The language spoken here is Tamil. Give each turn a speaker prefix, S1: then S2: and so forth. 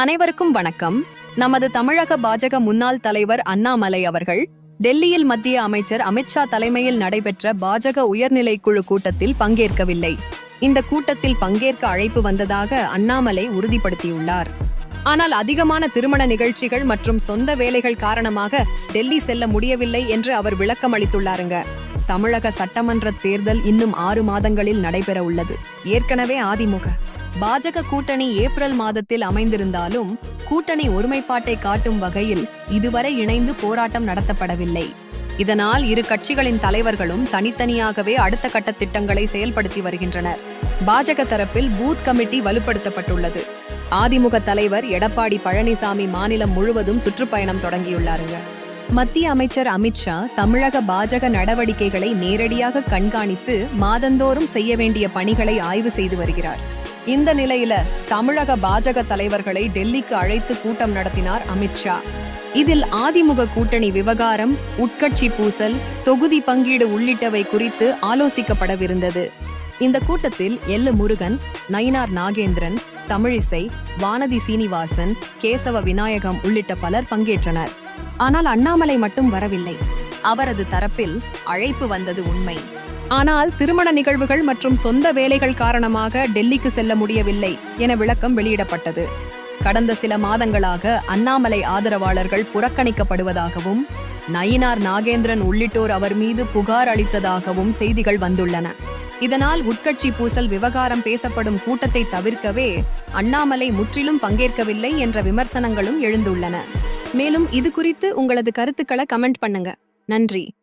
S1: அனைவருக்கும் வணக்கம். நமது தமிழக பாஜக முன்னாள் தலைவர் அண்ணாமலை அவர்கள் டெல்லியில் மத்திய அமைச்சர் அமித்ஷா தலைமையில் நடைபெற்ற பாஜக உயர்நிலை குழு கூட்டத்தில் பங்கேற்கவில்லை. இந்த கூட்டத்தில் பங்கேற்க அழைப்பு வந்ததாக அண்ணாமலை உறுதிப்படுத்தியுள்ளார். ஆனால் அதிகமான திருமண நிகழ்ச்சிகள் மற்றும் சொந்த வேலைகள் காரணமாக டெல்லி செல்ல முடியவில்லை என்று அவர் விளக்கம் அளித்துள்ளாருங்க. தமிழக சட்டமன்ற தேர்தல் இன்னும் ஆறு மாதங்களில் நடைபெற உள்ளது ஏற்கனவே அதிமுக பாஜக கூட்டணி ஏப்ரல் மாதத்தில் அமைந்திருந்தாலும் கூட்டணி ஒருமைப்பாட்டை காட்டும் வகையில் இதுவரை இணைந்து போராட்டம் நடத்தப்படவில்லை. இதனால் இரு கட்சிகளின் தலைவர்களும் தனித்தனியாகவே அடுத்த கட்ட திட்டங்களை செயல்படுத்தி வருகின்றனர். பாஜக தரப்பில் பூத் கமிட்டி வலுப்படுத்தப்பட்டுள்ளது. அதிமுக தலைவர் எடப்பாடி பழனிசாமி மாநிலம் முழுவதும் சுற்றுப்பயணம் தொடங்கியுள்ளாருங்க. மத்திய அமைச்சர் அமித்ஷா தமிழக பாஜக நடவடிக்கைகளை நேரடியாக கண்காணித்து மாதந்தோறும் செய்ய வேண்டிய பணிகளை ஆய்வு செய்து வருகிறார். இந்த நிலையில தமிழக பாஜக தலைவர்களை டெல்லிக்கு அழைத்து கூட்டம் நடத்தினார் அமித்ஷா இதில் அதிமுக கூட்டணி விவகாரம் உட்கட்சி பூசல் தொகுதி பங்கீடு உள்ளிட்டவை குறித்து ஆலோசிக்கப்படவிருந்தது. இந்த கூட்டத்தில் எல்லு முருகன் நயினார் நாகேந்திரன் தமிழிசை வானதி சீனிவாசன் கேசவ விநாயகம் உள்ளிட்ட பலர் பங்கேற்றனர். ஆனால் அண்ணாமலை மட்டும் வரவில்லை. அவரது தரப்பில் அழைப்பு வந்தது உண்மை. ஆனால் திருமண நிகழ்வுகள் மற்றும் சொந்த வேலைகள் காரணமாக டெல்லிக்கு செல்ல முடியவில்லை என விளக்கம் வெளியிடப்பட்டது. கடந்த சில மாதங்களாக அண்ணாமலை ஆதரவாளர்கள் புறக்கணிக்கப்படுவதாகவும் நயினார் நாகேந்திரன் உள்ளிட்டோர் அவர் மீது புகார் அளித்ததாகவும் செய்திகள் வந்துள்ளன. இதனால் உட்கட்சி பூசல் விவகாரம் பேசப்படும் கூட்டத்தை தவிர்க்கவே அண்ணாமலை முற்றிலும் பங்கேற்கவில்லை என்ற விமர்சனங்களும் எழுந்துள்ளன. மேலும் இது குறித்து உங்களது கருத்துக்களை கமெண்ட் பண்ணுங்க. நன்றி.